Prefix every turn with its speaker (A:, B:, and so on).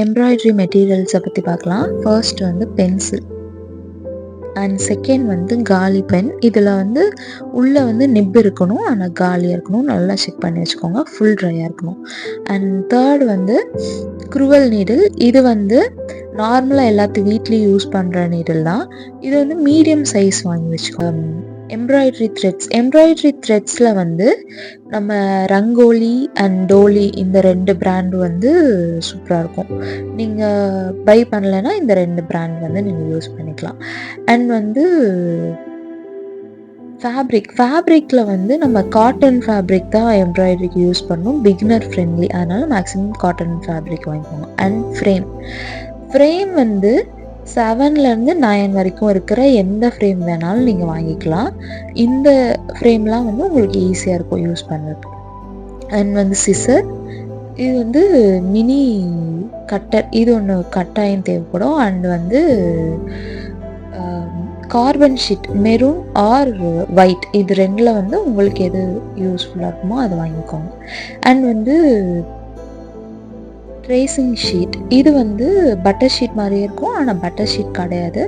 A: Embroidery மெட்டீரியல்ஸை பற்றி பார்க்கலாம். First வந்து பென்சில் அண்ட் செகண்ட் வந்து காலி பென் இதில் வந்து உள்ளே வந்து நிப் இருக்கணும். ஆனால் காலியாக இருக்கணும். நல்லா செக் பண்ணி வச்சுக்கோங்க. ஃபுல் ட்ரையாக இருக்கணும். அண்ட் தேர்ட் வந்து குருவல் நீடில் இது வந்து நார்மலாக எல்லாத்து வீட்லேயும் யூஸ் பண்ணுற நீடில் தான். இது வந்து மீடியம் சைஸ் வாங்கி வச்சுக்கோங்க. எம்ப்ராய்டரி த்ரெட்ஸ் எம்ப்ராய்டரி த்ரெட்ஸில் வந்து நம்ம ரங்கோலி அண்ட் டோலி இந்த ரெண்டு பிராண்ட் வந்து சூப்பராக இருக்கும். நீங்கள் பை பண்ணலைன்னா இந்த ரெண்டு பிராண்ட் வந்து நீங்கள் யூஸ் பண்ணிக்கலாம். அண்ட் வந்து ஃபேப்ரிக் ஃபேப்ரிக்கில் வந்து நம்ம காட்டன் ஃபேப்ரிக் தான் எம்ப்ராய்டரிக்கு யூஸ் பண்ணணும் பிகினர் ஃப்ரெண்ட்லி அதனால் மேக்ஸிமம் காட்டன் ஃபேப்ரிக் வாங்கிக்கோங்க. அண்ட் ஃப்ரேம் ஃப்ரேம் வந்து செவன்லேருந்து நயன் வரைக்கும் இருக்கிற எந்த ஃப்ரேம் வேணாலும் நீங்கள் வாங்கிக்கலாம். இந்த ஃப்ரேம்லாம் வந்து உங்களுக்கு ஈஸியாக இருக்கும் யூஸ் பண்ணுறதுக்கு அண்ட் வந்து சிசர் இது வந்து மினி கட்டர் இது ஒன்று கட்டாயம் தேவைப்படும். அண்ட் வந்து carbon sheet maroon or white இது ரெண்டில் வந்து உங்களுக்கு எது யூஸ்ஃபுல்லாக இருக்குமோ அதை வாங்கிக்கோங்க. அண்ட் வந்து ட்ரேசிங் ஷீட் இது வந்து பட்டர் ஷீட் மாதிரி இருக்கும் ஆனால் பட்டர் ஷீட் கிடையாது.